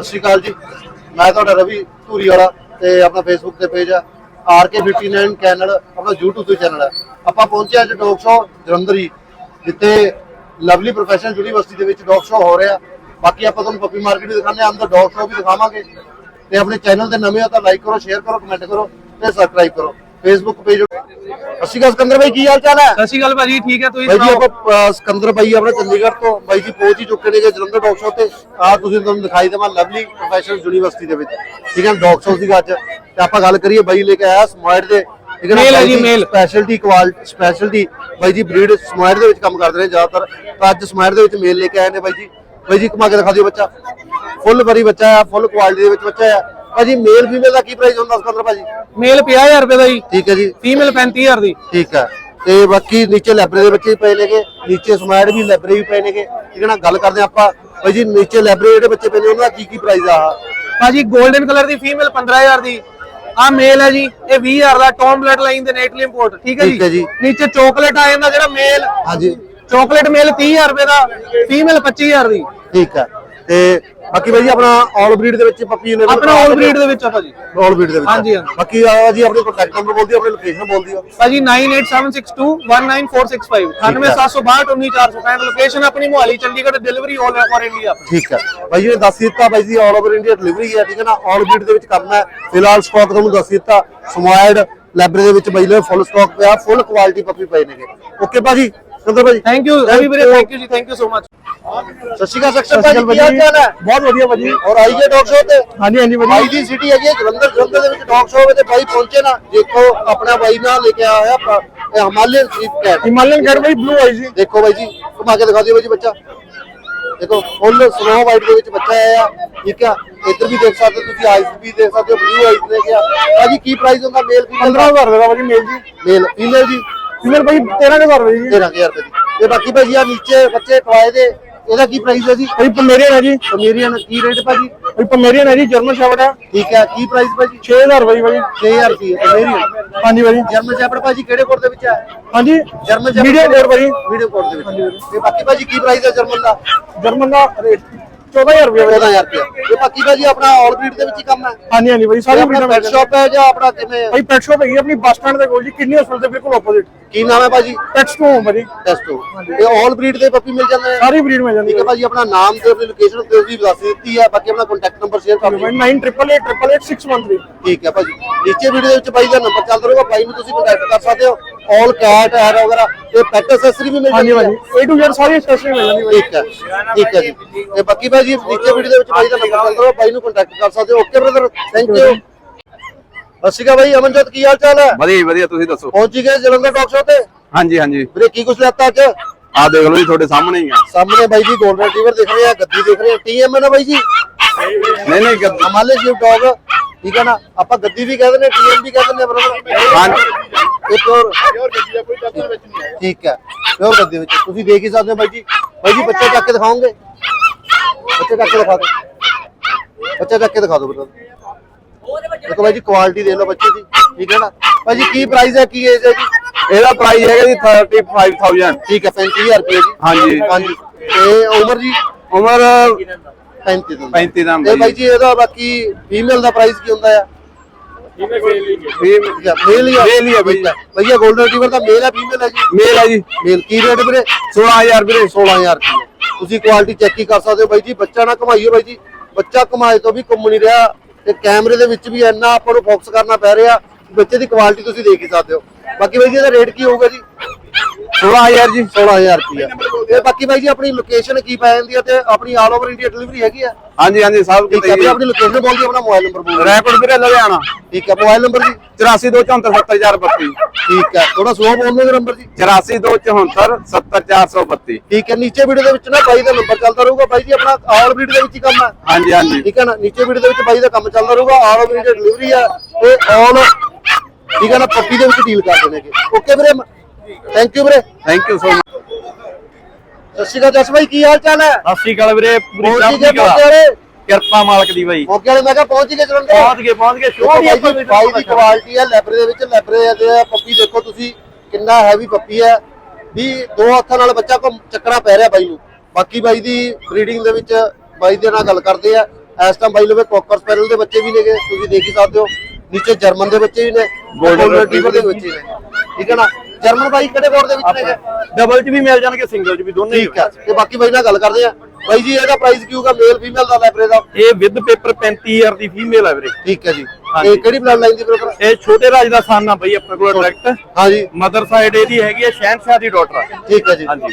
ਸਤਿ ਸ਼੍ਰੀ ਅਕਾਲ ਜੀ। ਮੈਂ ਤੁਹਾਡਾ ਰਵੀ ਧੂਰੀ ਵਾਲਾ ਤੇ ਆਪਣਾ ਫੇਸਬੁੱਕ ਤੇ ਪੇਜ ਆ। RK59 ਚੈਨਲ ਆਪਣਾ YouTube ਤੇ ਚੈਨਲ ਹੈ ਆਪਾਂ ਪਹੁੰਚੇ ਅੱਜ ਡੌਗ ਸ਼ੋ ਜਲੰਧਰੀ, ਜਿੱਥੇ ਲਵਲੀ ਪ੍ਰੋਫੈਸ਼ਨਲ ਯੂਨੀਵਰਸਿਟੀ ਦੇ ਵਿੱਚ ਡੌਗ ਸ਼ੋ ਹੋ ਰਿਹਾ। ਬਾਕੀ ਆਪਾਂ ਤੁਹਾਨੂੰ ਪੱਪੀ ਮਾਰਕੀਟ ਵੀ ਦਿਖਾਉਂਦੇ ਆ ਅੰਦਰ ਡੌਗ ਸ਼ੋ ਵੀ ਦਿਖਾਵਾਂਗੇ। ਤੇ ਆਪਣੇ ਚੈਨਲ ਤੇ ਨਵੇਂ ਆ ਤਾਂ ਲਾਈਕ ਕਰੋ ਸ਼ੇਅਰ ਕਰੋ ਕਮੈਂਟ ਕਰੋ ਤੇ ਸਬਸਕ੍ਰਾਈਬ ਕਰੋ। ਫੇਸਬੁੱਕ ਪੇਜ ਅਸੀਂ ਕਾ ਸਿਕੰਦਰ ਭਾਈ ਕੀ ਹਾਲ ਚਾਲ ਹੈ? ਸਤਿ ਸ਼੍ਰੀ ਅਕਾਲ ਭਾਜੀ ਠੀਕ ਹੈ ਤੁਸੀਂ ਬਾਈ ਜੀ ਆਪਾਂ ਸਿਕੰਦਰ ਭਾਈ ਆਪਣੇ ਚੰਡੀਗੜ੍ਹ ਤੋਂ। ਬਾਈ ਜੀ ਪਹੁੰਚ ਹੀ ਚੁੱਕੇ ਨੇ ਜਲੰਧਰ ਸ਼ੋ ਤੇ। ਆ ਤੁਸੀਂ ਤੁਹਾਨੂੰ ਦਿਖਾਈ ਦੇਵਾਂ ਲਵਲੀ ਪ੍ਰੋਫੈਸ਼ਨਲ ਯੂਨੀਵਰਸਿਟੀ ਦੇ ਵਿੱਚ। ਠੀਕ ਹੈ ਸ਼ੋ ਸੀਗਾ ਅੱਜ। ਤੇ ਆਪਾਂ ਗੱਲ ਕਰੀਏ ਬਾਈ ਲੈ ਕੇ ਆਇਆ ਸਮਾਰਟ ਦੇ। ਠੀਕ Male ਹੈ ਜੀ, male। ਸਪੈਸ਼ਲਟੀ ਕੁਆਲਿਟੀ ਸਪੈਸ਼ਲਟੀ ਬਾਈ ਜੀ ਬਰੀਡ ਸਮਾਰਟ ਦੇ ਵਿੱਚ ਕੰਮ ਕਰਦੇ ਨੇ ਜ਼ਿਆਦਾਤਰ। ਤਾਂ ਅੱਜ ਸਮਾਰਟ ਦੇ ਵਿੱਚ ਮੇਲ ਲੈ ਕੇ ਆਏ ਨੇ ਬਾਈ ਜੀ। ਬਾਈ ਜੀ ਕਮਾ ਕੇ ਦਿਖਾ ਦਿਓ ਬੱਚਾ। ਫੁੱਲ ਬਰੀ ਬੱਚਾ ਹੈ ਫੁੱਲ ਕੁਆਲਿਟੀ ਦੇ ਵਿੱਚ ਬੱਚਾ ਹੈ ਭਾਜੀ ਮੇਲ ਫੀਮੇਲ ਦਾ ਕੀ ਪ੍ਰਾਈਸ ਹੁੰਦਾ ਸਿਕੰਦਰ ਭਾਜੀ? ਮੇਲ 50000 ਰੁਪਏ ਦਾ ਜੀ। ਠੀਕ ਹੈ ਜੀ। ਫੀਮੇਲ 35000 ਦੀ। ਠੀਕ ਹੈ। ਤੇ ਬਾਕੀ ਨੀਚੇ ਲੈਬਰੇ ਦੇ ਬੱਚੇ ਪਏ ਨੇਗੇ ਨੀਚੇ ਸਮਾਰਟ ਵੀ ਲੈਬਰੇ ਵੀ ਪਏ ਨੇਗੇ। ਠੀਕ ਹੈ ਨਾ ਗੱਲ ਕਰਦੇ ਆਪਾਂ। ਭਾਈ ਜੀ ਨੀਚੇ ਲੈਬਰੇ ਜਿਹੜੇ ਬੱਚੇ ਪਏ ਨੇ ਉਹਨਾਂ ਦਾ ਕੀ ਕੀ ਪ੍ਰਾਈਸ ਆ? ਭਾਜੀ 골ਡਨ ਕਲਰ ਦੀ ਫੀਮੇਲ 15000 ਦੀ। ਆ ਮੇਲ ਹੈ ਜੀ ਇਹ 20000 ਦਾ। ਟੌਮ ਬਲੱਡ ਲਾਈਨ ਦੇ ਨੇਟਲੀ ਇੰਪੋਰਟ ਠੀਕ ਹੈ ਠੀਕ ਹੈ ਜੀ। ਨੀਚੇ ਚਾਕਲੇਟ ਆ ਜਾਂਦਾ ਜਿਹੜਾ ਮੇਲ। ਹਾਂਜੀ। ਚਾਕਲੇਟ ਮੇਲ 30000 ਰੁਪਏ ਦਾ। ਫੀਮੇਲ 25000 ਦੀ। ਠੀਕ ਹੈ। ਤੇ ਬਾਕੀ ਭਾਈ ਜੀ ਆਪਣਾ ਆਲ ਬਰੀਡ ਦੇ ਵਿੱਚ ਪੱਪੀ ਨੇ ਆਪਣਾ 올 ਬਰੀਡ ਦੇ ਵਿੱਚ ਆ ਭਾਜੀ। ਆਲ ਬਰੀਡ ਦੇ ਵਿੱਚ ਹਾਂਜੀ, ਹਾਂਜੀ। ਬਾਕੀ ਆ ਜੀ ਆਪਣੇ ਕੰਟੈਕਟ ਨੰਬਰ ਬੋਲ ਦਿਓ ਆਪਣੀ ਲੋਕੇਸ਼ਨ ਬੋਲ ਦਿਓ ਭਾਜੀ 9876219465 98762199465 ਲੋਕੇਸ਼ਨ ਆਪਣੀ Mohali Chandigarh delivery all over India ਠੀਕ ਹੈ। ਭਾਈ ਜੀ ਨੇ ਦੱਸ ਦਿੱਤਾ ਬਾਈ ਜੀ ਆਲ ਓਵਰ ਇੰਡੀਆ ਡਿਲੀਵਰੀ ਹੈ ਠੀਕ ਹੈ ਨਾ? ਆਲ ਬਰੀਡ ਦੇ ਵਿੱਚ ਕੰਮ ਹੈ। ਫਿਲਹਾਲ ਸਟਾਕ ਤੁਹਾਨੂੰ ਦੱਸ ਦਿੱਤਾ ਸਮਾਰਟ ਲੈਬਰੇ ਦੇ ਵਿੱਚ ਬਾਈ ਲੈ ਫੁੱਲ ਸਟਾਕ ਪਿਆ ਫੁੱਲ ਕੁਆਲਿਟੀ ਪੱਪੀ ਪਏ ਨੇਗੇ। ਓਕੇ ਭਾਜੀ ਕੰਦਰ ਭਾਜੀ। ਥੈਂਕ ਯੂ ਰਵੀ ਵੀਰੇ thank you ji thank you so much ਸਤਿ ਸ਼੍ਰੀ ਅਕਾਲ ਸਖਸ਼ਰ ਭਾਜੀ ਕੀ ਹਾਲ ਚਾਲ ਹੈ? ਬਹੁਤ ਵਧੀਆ ਭਾਜੀ। ਔਰ ਆਈ ਗਏ ਡੌਗ ਸ਼ੋ ਤੇ? ਹਾਂਜੀ ਹਾਂਜੀ ਬਾਈ ਭਾਜੀ ਦੀ ਸਿਟੀ ਹੈਗੀ ਹੈ ਜਲੰਧਰ ਜਲੰਧਰ ਦੇ ਵਿੱਚ ਡੌਗ ਸ਼ੋ ਤੇ ਬਾਈ ਪਹੁੰਚੇ ਨਾ। ਦੇਖੋ ਆਪਣਾ ਬਾਈ ਨਾਲ ਲੈ ਕੇ ਆਇਆ ਹੋਇਆ ਪ- ਇਹ ਹਿਮਾਲਯਨ ਸਲੀਪ ਕੈਟ ਹਿਮਾਲਯਨ ਗੜ ਭਾਈ ਬਲੂ ਆਈ ਜੀ। ਦੇਖੋ ਬਾਈ ਜੀ ਘੁਮਾ ਕੇ ਦਿਖਾ ਦਿਓ ਬਾਈ ਜੀ ਬੱਚਾ। ਦੇਖੋ ਫੁੱਲ ਸਨੋ ਵਾਈਟ ਦੇ ਵਿੱਚ ਬੱਚਾ ਆਇਆ ਠੀਕ ਆ? ਇੱਧਰ ਵੀ ਦੇਖ ਸਕਦੇ ਹੋ ਤੁਸੀਂ ਆਈਸ ਵੀ ਦੇਖ ਸਕਦੇ ਹੋ ਬਲੂ ਆਈਸ ਦੇ ਗਿਆ ਭਾਜੀ ਕੀ ਪ੍ਰਾਈਸ ਹੁੰਦਾ? ਮੇਲ ਫੀਮੇਲ 15000 ਰੁਪਏ ਦਾ ਭਾਜੀ ਮੇਲ ਜੀ। ਮੇਲ ਫੀਮੇਲ ਜੀ। ਫੀਮੇਲ ਭਾਈ 13000 ਰੁਪਏ ਜੀ। 13000 ਰੁਪਏ ਦੀ। ਤੇ ਬਾਕੀ ਭਾਜੀ ਆ ਨੀਚੇ ਬੱਚੇ ਟਵਾਏ ਦੇ ਇਹਦਾ ਕੀ ਪ੍ਰਾਈਸ ਹੈ ਜੀ? ਭਾਈ ਪਮੇਰੀਅਨ ਹੈ ਜੀ। ਪਮੇਰੀਅਨ ਕੀ ਰੇਟ ਭਾਜੀ? ਭਾਈ ਪਮੇਰੀਅਨ ਹੈ ਜੀ ਜਰਮਨ ਸ਼ੈਫਰਡ ਹੈ। ਠੀਕ ਹੈ ਕੀ ਪ੍ਰਾਈਸ ਭਾਜੀ? 6000 ਰੁਪਏ ਜੀ ਭਾਜੀ 6000 ਰੁਪਏ ਪਮੇਰੀਅਨ। ਹਾਂਜੀ ਭਾਜੀ ਜਰਮਨ ਸ਼ੈਪਰਡ ਭਾਜੀ ਕਿਹੜੇ ਕੋਡ ਦੇ ਵਿੱਚ ਹੈ? ਹਾਂਜੀ ਜਰਮਨ ਸ਼ੈਪਰਡ ਮੀਡੀਅਮ ਕੋਡ ਭਾਜੀ। ਵੀਡੀਓ ਕੋਡ ਦੇ ਵਿੱਚ। ਤੇ ਬਾਕੀ ਭਾਜੀ ਕੀ ਪ੍ਰਾਈਸ ਹੈ ਜਰਮਨ ਦਾ? ਜਰਮਨ ਦਾ ਰੇਟ 14000 ਰੁਪਏ ਭਾਜੀ 14000 ਰੁਪਏ। ਤੇ ਬਾਕੀ ਭਾਜੀ ਆਪਣਾ ਆਲ ਬਰੀਡ ਦੇ ਵਿੱਚ ਹੀ ਕੰਮ ਹੈ। ਹਾਂਜੀ ਹਾਂਜੀ ਭਾਜੀ ਸਾਰੀ ਬਰੀਡਾਂ ਪੈਟ ਸ਼ਾਪ ਹੈ ਜਾਂ ਆਪਣਾ ਕਿਵੇਂ ਹੈ? ਭਾਈ ਪੈਟ ਸ਼ਾਪ ਹੈਗੀ ਆਪਣੀ ਬੱਸ ਸਟੈਂਡ ਦੇ ਕੋਲ ਜੀ ਕਿਡਨੀ ਹਸਪੀਟਲ ਦੇ ਬਿਲਕੁਲ ਆਪੋਜ਼ਿਟ ਕੀ ਨਾਮ ਹੈ ਭਾਜੀ? ਪੈਟਸ ਤੋਂ ਭਾਜੀ ਟੈਸਟੋ ਤੇ ਆਲ ਬਰੀਡ ਦੇ ਪੱਪੀ ਮਿਲ ਜਾਂਦੇ ਨੇ? ਸਾਰੀ ਬਰੀਡ ਮਿਲ ਜਾਂਦੀ ਹੈ। ਭਾਜੀ ਆਪਣਾ ਨਾਮ ਤੇ ਆਪਣੀ ਲੋਕੇਸ਼ਨ ਤੇ ਵੀ ਦੱਸ ਦਿੱਤੀ ਹੈ ਬਾਕੀ ਆਪਣਾ ਕੰਟੈਕਟ ਨੰਬਰ ਸ਼ੇਅਰ ਕਰ ਦਿਓ। ਭਾਈ 9888888613 ਠੀਕ ਹੈ ਭਾਜੀ। ਨੀਚੇ ਵੀਡੀਓ ਦੇ ਵਿੱਚ ਬਾਈ ਦਾ ਨੰਬਰ ਚੱਲਦਾ ਰਹੂਗਾ ਬਾਈ ਨੂੰ ਤੁਸੀਂ ਕੰਟੈਕਟ ਕਰ ਸਕਦੇ ਹੋ। ਆਲ ਕੈਟ ਐਰ ਵਗੈਰਾ ਤੇ ਪੈਟ ਐਕਸੈਸਰੀ ਵੀ ਮਿਲ ਹਾਂਜੀ ਜਾਂਦੀ ਹੈ? ਭਾਜੀ A to Z ਸਾਰੀ ਐਕਸੈਸਰੀ ਮਿਲ ਜਾਂਦੀ ਭਾਜੀ ਠੀਕ ਹੈ ਠੀਕ ਹੈ ਜੀ। ਤੇ ਬਾਕੀ ਭਾਜੀ ਨੀਚੇ ਵੀਡੀਓ ਦੇ ਵਿੱਚ ਬਾਈ ਦਾ ਨੰਬਰ ਚੱਲਦਾ ਰਹੂਗਾ ਬਾਈ ਨੂੰ ਕੰਟੈਕਟ ਕਰ ਸਕਦੇ ਹੋ। ਓਕੇ ਬ੍ਰਦਰ ਥੈਂਕ ਯੂ ਅਕਾਲ ਬਾਈ ਅਮਨਜੋਤ ਕੀ ਹਾਲ ਚਾਲ ਹੈ? ਵਧੀਆ ਜੀ, ਵਧੀਆ ਤੁਸੀਂ ਦੱਸੋ? ਪਹੁੰਚ ਗਏ ਜਲੰਧਰ ਡੌਗ ਸ਼ੋ ਤੇ? ਹਾਂਜੀ ਹਾਂਜੀ। ਵੀਰੇ ਕੀ ਕੁਛ ਲੈਤਾ ਅੱਜ? ਆਹ ਦੇਖ ਲਓ ਜੀ ਤੁਹਾਡੇ ਸਾਹਮਣੇ ਹੀ ਆ। ਸਾਹਮਣੇ ਬਾਈ ਜੀ ਗੋਲਡਨ ਰਿਟਰੀਵਰ ਦਿਖ ਰਹੇ ਆ ਗੱਦੀ ਦਿਖ ਰਹੇ ਆ। ਟੀਐਮ ਹੈ ਨਾ ਬਾਈ ਜੀ? ਨਹੀਂ ਨਹੀਂ ਗੱਦ- ਹਮਾਲੇ ਸ਼ਿਫਟ ਡੌਗ ਠੀਕ ਹੈ ਨਾ? ਆਪਾਂ ਗੱਦੀ ਵੀ ਕਹਿੰਦੇ ਨੇ ਟੀਐਮ ਵੀ ਕਹਿੰਦੇ ਨੇ ਬਰਦਰ ਹਾਂਜੀ। ਇਹ ਪਿਓਰ ਠੀਕ ਹੈ। ਪਿਓਰ ਗੱਦੀ ਵਿੱਚ। ਤੁਸੀਂ ਦੇਖ ਹੀ ਸਕਦੇ ਹੋ ਬਾਈ ਜੀ। ਬਾਈ ਜੀ ਬੱਚੇ ਚੱਕ ਕੇ ਦਿਖਾਓਗੇ? ਬੱਚੇ ਚੱਕ ਕੇ ਦਿਖਾ ਦਿਓ। ਬੱਚੇ ਚੱਕ ਕੇ ਦਿਖਾ ਦਿਓ ਬਰਦਰ ਦੇਖੋ ਬਾਈ ਜੀ ਕੁਆਲਿਟੀ ਦੇਖ ਲਓ ਬੱਚੇ ਦੀ। ਠੀਕ ਹੈ ਨਾ? ਬਾਈ ਜੀ ਕੀ ਪ੍ਰਾਈਸ ਹੈ ਕੀ ਏਜ ਹੈ ਜੀ? ਇਹਦਾ ਪ੍ਰਾਈਸ ਹੈਗਾ ਜੀ 35000 ਠੀਕ ਹੈ 35000 ਰੁਪਏ ਜੀ। ਹਾਂਜੀ। ਹਾਂਜੀ। ਤੇ ਉਮਰ ਜੀ? ਉਮਰ 35 ਤੋਂ 35 ਦਾ ਤੇ ਬਾਈ ਜੀ ਇਹਦਾ ਬਾਕੀ ਫੀਮੇਲ ਦਾ ਪ੍ਰਾਈਸ ਕੀ ਹੁੰਦਾ ਆ? ਮੇਲ ਹੈ ਮੇਲ ਆ Male ਹੀ ਆ। ਹੈ। ਭਈਆ 골ਡਨ ਰਿਟਰੀਵਰ ਦਾ ਮੇਲ ਹੈ ਫੀਮੇਲ ਹੈ ਜੀ ਹੈ ਜੀ। ਮੇਲ ਕੀ ਰੇਟ ਵੀਰੇ? 16000 ਵੀਰੇ। 16000 ਰੁਪਏ। ਤੁਸੀਂ ਕੁਆਲਿਟੀ ਚੈੱਕ ਹੀ ਕਰ ਸਕਦੇ ਹੋ ਬਾਈ ਜੀ। ਬੱਚਾ ਨਾ ਕਮਾਈਓ ਬਾਈ ਜੀ। ਬੱਚਾ ਕਮਾਏ ਤੋਂ ਵੀ ਕੰਮ ਨਹੀਂ ਰਿਹਾ। ਤੇ ਕੈਮਰੇ ਦੇ ਵਿੱਚ ਵੀ ਇੰਨਾ ਆਪਾਂ ਨੂੰ ਫੋਕਸ ਕਰਨਾ ਪੈ ਰਿਹਾ। ਬੱਚੇ ਦੀ ਕੁਆਲਿਟੀ ਤੁਸੀਂ ਦੇਖ ਹੀ ਸਕਦੇ ਹੋ। ਬਾਕੀ ਬਾਈ ਜੀ ਇਹਦਾ ਰੇਟ ਕੀ ਹੋਊਗਾ ਜੀ? 16000 ਜੀ 16000 ਰੁਪਏ ਤੇ ਬਾਕੀ ਬਾਈ ਜੀ ਆਪਣੀ ਲੋਕੇਸ਼ਨ ਕੀ ਪੈ ਜਾਂਦੀ ਹੈ ਤੇ ਆਪਣੀ ਆਲ ਓਵਰ ਇੰਡੀਆ ਡਿਲੀਵਰੀ ਹੈਗੀ ਆ? ਹਾਂਜੀ ਹਾਂਜੀ ਸਭ ਠੀਕ ਹੈ ਜੀ ਆਪਣੀ ਲੋਕੇਸ਼ਨ ਬੋਲ ਦਿਓ ਆਪਣਾ ਮੋਬਾਈਲ ਨੰਬਰ ਬੋਲ ਦਿਓ। ਰੈਕੋਰਡ ਵੀਰੇ ਲੁਧਿਆਣਾ। ਠੀਕ ਹੈ ਮੋਬਾਈਲ ਨੰਬਰ ਜੀ। 8424774032 ਠੀਕ ਹੈ ਥੋੜਾ ਸਲੋ ਬੋਲ ਦਿਓ ਨੰਬਰ ਜੀ। 8424774032 ਠੀਕ ਹੈ ਨੀਚੇ ਵੀਡੀਓ ਦੇ ਵਿੱਚ ਨਾ ਬਾਈ ਦਾ ਨੰਬਰ ਚੱਲਦਾ ਰਹੂਗਾ। ਬਾਈ ਜੀ ਆਪਣਾ ਆਲ ਵੀਡੀਓ ਦੇ ਵਿੱਚ ਹੀ ਕੰਮ ਹੈ ਹਾਂਜੀ ਹਾਂਜੀ। ਠੀਕ ਹੈ ਨਾ ਨੀਚੇ ਵੀਡੀਓ ਦੇ ਵਿੱਚ ਬਾਈ ਦਾ ਕੰਮ ਚੱਲਦਾ ਰਹੂਗਾ। ਆਲ ਵੀਡੀਓ ਦੀ ਡਿਲੀਵਰੀ ਆ ਤੇ ਆਲ ਠੀਕ ਹੈ ਨਾ ਪੱਪੀ ਦੇ ਵਿੱਚ ਡੀਲ ਕਰਦੇ ਨੇਗੇ ਓਕੇ ਵੀਰੇ ਥੈਂਕ ਯੂ ਵੀਰੇ। ਥੈਂਕ ਯੂ ਸੋ ਮਚ ਸਤਿ ਸ਼੍ਰੀ ਅਕਾਲ ਜਸ ਬਾਈ ਕੀ ਹਾਲ ਚਾਲ ਹੈ? ਸਤਿ ਸ਼੍ਰੀ ਅਕਾਲ ਵੀਰੇ ਪੂਰੀ ਪਹੁੰਚ ਚੜ੍ਹਦੀ ਗਏ ਕਲਾ ਵਾਲੇ? ਕਿਰਪਾ ਮਾਲਕ ਦੀ ਬਾਈ। ਮੌਕੇ ਵਾਲੇ ਮੈਂ ਕਿਹਾ ਪਹੁੰਚ ਗਏ ਜਲੰਧਰ ਪਹੁੰਚ ਗਏ ਪਹੁੰਚ ਗਏ। ਦੇਖੋ ਬਾਈ ਦੀ ਬਾਈ ਦੀ ਕੁਆਲਿਟੀ ਹੈ ਲੈਬਰੇ ਦੇ ਵਿੱਚ ਲੈਬਰੇ ਦੇ ਪੱਪੀ ਦੇਖੋ ਤੁਸੀਂ ਕਿੰਨਾ ਹੈਵੀ ਪੱਪੀ ਹੈ। ਵੀ ਦੋ ਹੱਥਾਂ ਨਾਲ ਬੱਚਾ ਕੋ ਚੱਕਣਾ ਪੈ ਰਿਹਾ ਬਾਈ ਨੂੰ। ਬਾਕੀ ਬਾਈ ਦੀ ਬਰੀਡਿੰਗ ਦੇ ਵਿੱਚ ਬਾਈ ਦੇ ਨਾਲ ਗੱਲ ਕਰਦੇ ਆ। ਇਸ ਟਾਈਮ ਬਾਈ ਲਵੇ ਕੋਕਰ ਸਪੈਰਲ ਦੇ ਬੱਚੇ ਵੀ ਨੇਗੇ ਤੁਸੀਂ ਦੇਖ ਹੀ ਸਕਦੇ ਹੋ। ਨੀਚੇ ਜਰਮਨ ਦੇ ਬੱਚੇ ਵੀ ਨੇ Golden ਗੋਲਡਨ Retriever ਰਿਟਰੀਵਰ ਦੇ ਬੱਚੇ ਨੇ। ਠੀਕ ਹੈ ਨਾ? ਜਰਮਨ ਬਾਈ ਕਿਹੜੇ ਕੋਡ ਦੇ ਵਿੱਚ ਨੇਗੇ ਡਬਲ ਚ ਵੀ ਮਿਲ ਜਾਣਗੇ ਸਿੰਗਲ ਚ ਵੀ ਦੋਨੇ ਹੀ ਠੀਕ ਹੈ ਤੇ ਬਾਕੀ ਬਾਈ ਨਾਲ ਗੱਲ ਕਰਦੇ ਆ। ਬਾਈ ਜੀ ਇਹਦਾ ਪ੍ਰਾਈਸ ਕੀ ਹੋਊਗਾ ਮੇਲ ਫੀਮੇਲ ਦਾ ਲੈਬਰੇ ਦਾ? ਇਹ ਵਿਦ ਪੇਪਰ 35000 ਦੀ ਫੀਮੇਲ ਹੈ ਵੀਰੇ। ਠੀਕ ਹੈ ਜੀ। ਹਾਂਜੀ। ਇਹ ਕਿਹੜੀ ਬਲੱਡ ਲਾਈਨ ਦੀ ਬ੍ਰਦਰ ਇਹ ਛੋਟੇ ਰਾਜ ਦਾ ਸਨ ਬਈ ਆਪਣੇ ਕੋਲ ਡਾਇਰੈਕਟ ਹਾਂਜੀ। ਮਦਰ ਸਾਈਡ ਇਹਦੀ ਹੈਗੀ ਹੈ ਸ਼ਹਿਨਸ਼ਾਹ ਦੀ ਡਾਟਰ ਠੀਕ ਹੈ ਜੀ। ਹਾਂਜੀ।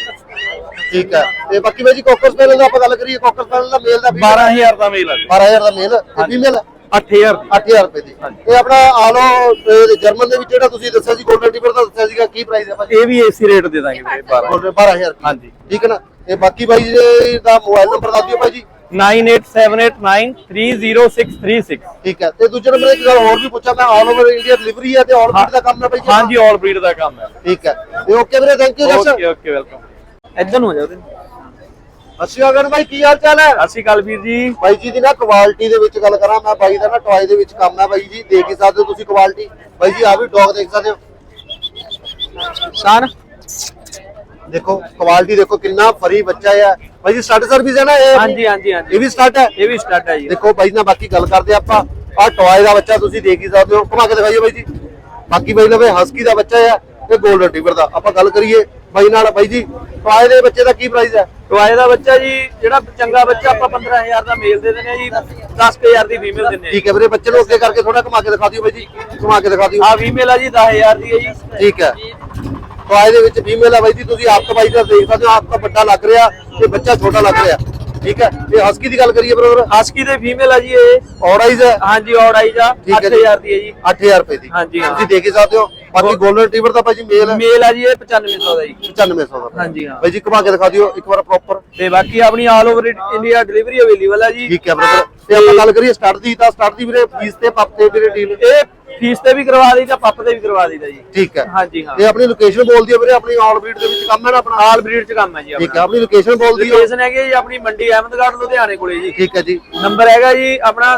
ਠੀਕ ਹੈ ਤੇ ਬਾਕੀ ਬਾਈ ਜੀ ਕੋਕਰ ਸਪੈਰਲ ਦਾ ਆਪਾਂ ਗੱਲ ਕਰੀਏ ਕੋਕਰ ਸਪੈਰਲ ਦਾ ਮੇਲ ਦਾ 12000 ਦਾ ਮੇਲ ਹੈ 12000 ਦਾ ਮੇਲ ਤੇ ਫੀਮੇਲ 8000 ਦੀ। 8000 ਰੁਪਏ ਦੀ। ਤੇ ਆਪਣਾ ਆਲੋ ਜਰਮਨ ਦੇ ਵਿੱਚ ਜਿਹੜਾ ਤੁਸੀਂ ਦੱਸਿਆ ਸੀ ਗੋਲਡਨ ਰਿਟਰੀਵਰ ਦਾ ਦੱਸਿਆ ਸੀਗਾ ਕੀ ਪ੍ਰਾਈਸ ਹੈ ਭਾਜੀ? ਇਹ ਵੀ ਏਸੀ ਰੇਟ ਦੇ ਦਾਂਗੇ ਵੀਰੇ 12 ਗੋਲਡਨ 12000 ਹਾਂਜੀ। ਠੀਕ ਹੈ ਨਾ? ਤੇ ਬਾਕੀ ਬਾਈ ਜੀ ਦਾ ਮੋਬਾਈਲ ਨੰਬਰ ਦੱਸ ਦਿਓ ਭਾਈ ਜੀ 9878930636 ਠੀਕ ਹੈ। ਤੇ ਦੂਜੇ ਨੰਬਰ ਇੱਕ ਗੱਲ ਹੋਰ ਵੀ ਪੁੱਛਾਂ ਮੈਂ ਆਲ ਓਵਰ ਇੰਡੀਆ ਡਿਲੀਵਰੀ ਹੈ ਤੇ ਆਲ ਬੀਟ ਦਾ ਕੰਮ ਹੈ ਭਾਈ ਜੀ ਹਾਂਜੀ ਆਲ ਬਰੀਡ ਦਾ ਕੰਮ ਹੈ ਠੀਕ ਹੈ। ਤੇ ਓਕੇ ਵੀਰੇ ਥੈਂਕ ਯੂ ਜਸ ਓਕੇ ਓਕੇ ਵੈਲਕਮ ਇਦਾਂ ਨੂੰ ਹੋ ਜਾਓ ਅਸੀਂ ਅਗਨ ਭਾਈ ਕੀ ਹਾਲ ਚਾਲ ਹੈ? ਸ਼੍ਰੀ ਅਕਾਲ ਵੀਰ ਜੀ। ਬਾਈ ਜੀ ਦੀ ਨਾ ਕੁਆਲਿਟੀ ਦੇ ਵਿੱਚ ਗੱਲ ਕਰਾਂ ਮੈਂ ਬਾਈ ਦਾ ਨਾ ਟੌਏ ਦੇ ਵਿੱਚ ਕੰਮ ਹੈ ਬਾਈ ਜੀ ਦੇਖ ਹੀ ਸਕਦੇ ਹੋ ਤੁਸੀਂ ਕੁਆਲਿਟੀ ਬਾਈ ਜੀ ਆ ਵੀ ਡੌਗ ਦੇਖ ਸਕਦੇ ਹੋ। ਸਾਨ? ਦੇਖੋ ਕੁਆਲਿਟੀ ਦੇਖੋ ਕਿੰਨਾ ਫਰੀ ਬੱਚਾ ਹੈ। ਬਾਈ ਜੀ ਸਟਾਰਟ ਸਰਵਿਸ ਹੈ ਨਾ ਇਹ? ਹਾਂਜੀ ਹਾਂਜੀ ਹਾਂਜੀ। ਇਹ ਵੀ ਸਟਾਰਟ ਹੈ? ਇਹ ਵੀ ਸਟਾਰਟ ਹੈ ਜੀ। ਦੇਖੋ ਬਾਈ ਨਾਲ ਬਾਕੀ ਗੱਲ ਕਰਦੇ ਆਪਾਂ। ਆ ਟੌਏ ਦਾ ਬੱਚਾ ਤੁਸੀਂ ਦੇਖ ਹੀ ਸਕਦੇ ਹੋ। ਘੁਮਾ ਕੇ ਦਿਖਾਈਓ ਬਾਈ ਜੀ। ਬਾਕੀ ਬਾਈ ਲਵੇ ਹਸਕੀ ਦਾ ਬੱਚਾ ਹੈ ਤੇ ਗੋਲਡ ਰਿਟਰੀਵਰ ਦਾ। ਆਪਾਂ ਗੱਲ ਕਰੀਏ ਬਾਈ ਨਾਲ ਬਾਈ ਜੀ ਟੌਏ ਦੇ ਬੱਚੇ ਦਾ ਕੀ ਪ੍ਰਾਈਸ ਹੈ? ਟੋਏ ਦਾ ਬੱਚਾ ਜੀ ਜਿਹੜਾ ਚੰਗਾ ਬੱਚਾ ਆਪਾਂ 15000 ਦਾ ਮੇਲ ਦੇ ਦਿੰਦੇ ਆ ਜੀ 10000 ਦੀ ਫੀਮੇਲ ਦਿੰਦੇ ਆ ਠੀਕ ਹੈ ਵੀਰੇ ਬੱਚੇ ਨੂੰ ਅੱਗੇ ਕਰਕੇ ਥੋੜਾ ਘੁਮਾ ਕੇ ਦਿਖਾ ਦਿਓ ਬਾਈ ਜੀ ਘੁਮਾ ਕੇ ਦਿਖਾ ਦਿਓ। ਆ ਫੀਮੇਲ ਆ ਜੀ 10000 ਦੀ ਹੈ ਜੀ। ਠੀਕ ਹੈ। ਟੌਏ ਦੇ ਵਿੱਚ ਫੀਮੇਲ ਹੈ ਬਾਈ ਜੀ ਤੁਸੀਂ ਆਪ ਬਾਈ ਦਾ ਦੇਖ ਸਕਦੇ ਹੋ ਆਪ ਤਾਂ ਵੱਡਾ ਲੱਗ ਰਿਹਾ ਤੇ ਬੱਚਾ ਛੋਟਾ ਲੱਗ ਰਿਹਾ। ਠੀਕ ਹੈ ਤੇ ਹਸਕੀ ਦੀ ਗੱਲ ਕਰੀਏ ਬਰੋਬਰ। ਹਸਕੀ ਦੇ ਫੀਮੇਲ ਆ ਜੀ ਇਹ। ਔਰਾਈਜ਼ ਹੈ। ਹਾਂਜੀ ਔੜਾਈ ਜਾ ਠੀਕ ਹੈ ਜੀ। 8000 ਦੀ ਹੈ ਜੀ। 8000 ਰੁਪਏ ਦੀ। ਹਾਂਜੀ। ਤੁਸੀਂ ਦੇਖ ਸਕਦੇ ਹੋ। ਬਾਕੀ ਗੋਲਡਨ ਰਿਟਰੀਵਰ ਦਾ ਭਾਈ ਜੀ ਮੇਲ ਹੈ। ਮੇਲ ਆ ਜੀ ਇਹ 9500 ਦਾ ਜੀ। 9500 ਦਾ। ਹਾਂਜੀ, ਹਾਂ। ਬਾਈ ਜੀ ਘੁਮਾ ਕੇ ਦਿਖਾ ਦਿਓ ਇੱਕ ਵਾਰ ਪ੍ਰੋਪਰ ਤੇ ਬਾਕੀ ਆਪਣੀ all over India delivery available ਆ ਜੀ। ਠੀਕ ਹੈ ਬ੍ਰਦਰ ਤੇ ਆਪਾਂ ਗੱਲ ਕਰੀਏ ਸਟਾਰਟ ਦੀ ਤਾਂ ਸਟਾਰਟ ਦੀ ਵੀਰੇ ਫੀਸ ਤੇ ਪੱਪ ਤੇ ਵੀਰੇ ਡੀਲ ਇਹ ਫੀਸ ਤੇ ਵੀ ਕਰਵਾ ਦਈਦਾ ਪੱਪ ਤੇ ਵੀ ਕਰਵਾ ਦਈਦਾ ਜੀ। ਠੀਕ ਹੈ। ਹਾਂਜੀ ਹਾਂ। ਤੇ ਆਪਣੀ ਲੋਕੇਸ਼ਨ ਬੋਲਦੀ ਹੈ ਵੀਰੇ ਆਪਣੀ ਆਲ ਬਰੀਡ ਦੇ ਵਿੱਚ ਕੰਮ ਹੈ ਨਾ ਆਪਣਾ? ਆਲ ਬਰੀਡ ਚ ਕੰਮ ਹੈ ਜੀ ਠੀਕ ਹੈ ਆਪਣੀ ਲੋਕੇਸ਼ਨ ਬੋਲਦੀ ਹੈ। ਲੋਕੇਸ਼ਨ ਹੈਗੀ ਜੀ ਆਪਣੀ ਮੰਡੀ ਅਹਿਮਦਗੜ੍ਹ ਲੁਧਿਆਣੇ ਕੋਲੇ ਜੀ। ਠੀਕ ਹੈ ਜੀ। ਨੰਬਰ ਹੈਗਾ ਜੀ ਆਪਣਾ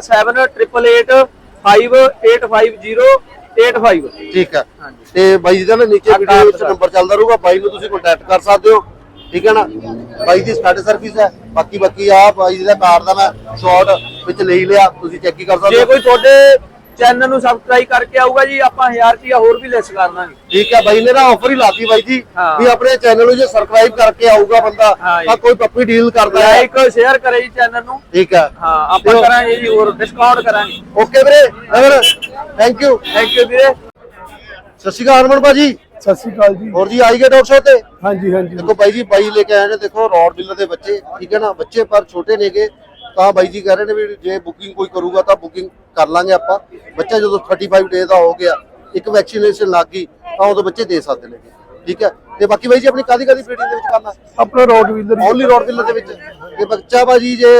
7888585085 ਠੀਕ ਹੈ। ਹਾਂਜੀ। ਤੇ ਬਾਈ ਜੀ ਦਾ ਨਾ ਨੀਚੇ ਆਹ ਵੀਡੀਓ ਵਿੱਚ ਕਾਰਡ ਨੰਬਰ ਚੱਲਦਾ ਰਹੂਗਾ ਬਾਈ ਨੂੰ ਤੁਸੀਂ ਕੰਟੈਕਟ ਕਰ ਸਕਦੇ ਹੋ। ਠੀਕ ਹੈ ਨਾ? ਬਾਈ ਦੀ ਸਟਾਰਟ ਸਰਵਿਸ ਹੈ। ਬਾਕੀ ਬਾਕੀ ਆ ਬਾਈ ਜੀ ਦਾ ਕਾਰਡ ਦਾ ਮੈਂ ਸ਼ਾਰਟ ਵਿੱਚ ਲੈ ਹੀ ਲਿਆ ਤੁਸੀਂ ਚੈੱਕ ਹੀ ਕਰ ਸਕਦੇ ਜੇ ਹੋ ਕੋਈ ਤੁਹਾਡੇ ਚੈਨਲ ਨੂੰ ਸਬਸਕ੍ਰਾਈਬ ਕਰਕੇ ਆਊਗਾ ਜੀ ਆਪਾਂ 1000 ਰੁਪਿਆ ਹੋਰ ਵੀ ਲੈਸ ਕਰ ਦਾਂਗੇ। ਠੀਕ ਹੈ ਬਾਈ ਨੇ ਨਾ ਆਫਰ ਹੀ ਲਾਤੀ ਬਾਈ ਜੀ ਹਾਂ। ਵੀ ਆਪਣੇ ਚੈਨਲ ਨੂੰ ਜੇ ਸਬਸਕ੍ਰਾਈਬ ਕਰਕੇ ਆਊਗਾ ਬੰਦਾ ਹਾਂ ਜੀ। ਤਾਂ ਕੋਈ ਪੱਪੀ ਡੀਲ ਕਰਦਾ ਹੈ। ਲਾਈਕ ਸ਼ੇਅਰ ਕਰੇ ਜੀ ਚੈਨਲ ਨੂੰ। ਠੀਕ ਹੈ। ਹਾਂ ਆਪਾਂ ਕਰਾਂਗੇ ਜੀ ਹੋਰ ਡਿਸਕਾਊਂਟ ਕਰਾਂਗੇ। ਓਕੇ ਵੀਰੇ ਅਗਰ ਥੈਂਕ ਯੂ ਥੈਂਕ ਯੂ ਵੀਰੇ। ਸਤਿ ਸ਼੍ਰੀ ਅਕਾਲ ਹਰਮਨ ਭਾਜੀ। ਸਤਿ ਸ਼੍ਰੀ ਅਕਾਲ ਜੀ। ਹੋਰ ਜੀ ਆਈ ਗਏ ਡਾਕਟਰ ਸਾਹਿਬ ਤੇ? ਹਾਂਜੀ ਹਾਂਜੀ। ਦੇਖੋ ਬਾਈ ਜੀ ਬਾਈ ਲੈ ਕੇ ਆਏ ਨੇ ਦੇਖੋ ਰੌਡ ਬਿਲਰ ਦੇ ਬੱਚੇ ਠੀਕ ਹੈ ਨਾ? ਬੱਚੇ ਪਰ ਛੋਟੇ ਨੇਗੇ। ਤਾਂ ਬਾਈ ਜੀ ਕਹਿ ਰਹੇ ਨੇ ਵੀ ਜੇ ਬੁਕਿੰਗ ਕੋਈ ਕਰੂਗਾ ਤਾਂ ਬੁਕਿੰਗ ਕਰ ਲਾਂਗੇ ਆਪਾਂ। ਬੱਚਾ ਜਦੋਂ 35 ਡੇ ਦਾ ਹੋ ਗਿਆ ਇੱਕ ਵੈਕਸੀਨੇਸ਼ਨ ਲੱਗ ਗਈ ਤਾਂ ਉਦੋਂ ਬੱਚੇ ਦੇ ਸਕਦੇ ਨੇਗੇ ਠੀਕ ਹੈ? ਤੇ ਬਾਕੀ ਬਾਈ ਜੀ ਆਪਣੀ ਕਾਦੀ ਕਾਦੀ ਬਰੀਡਿੰਗ ਦੇ ਵਿੱਚ ਹੈ ਆਪਣਾ Rottweiler only Rottweiler ਦੇ ਵਿੱਚ। ਤੇ ਬੱਚਾ ਬਾਜੀ ਜੇ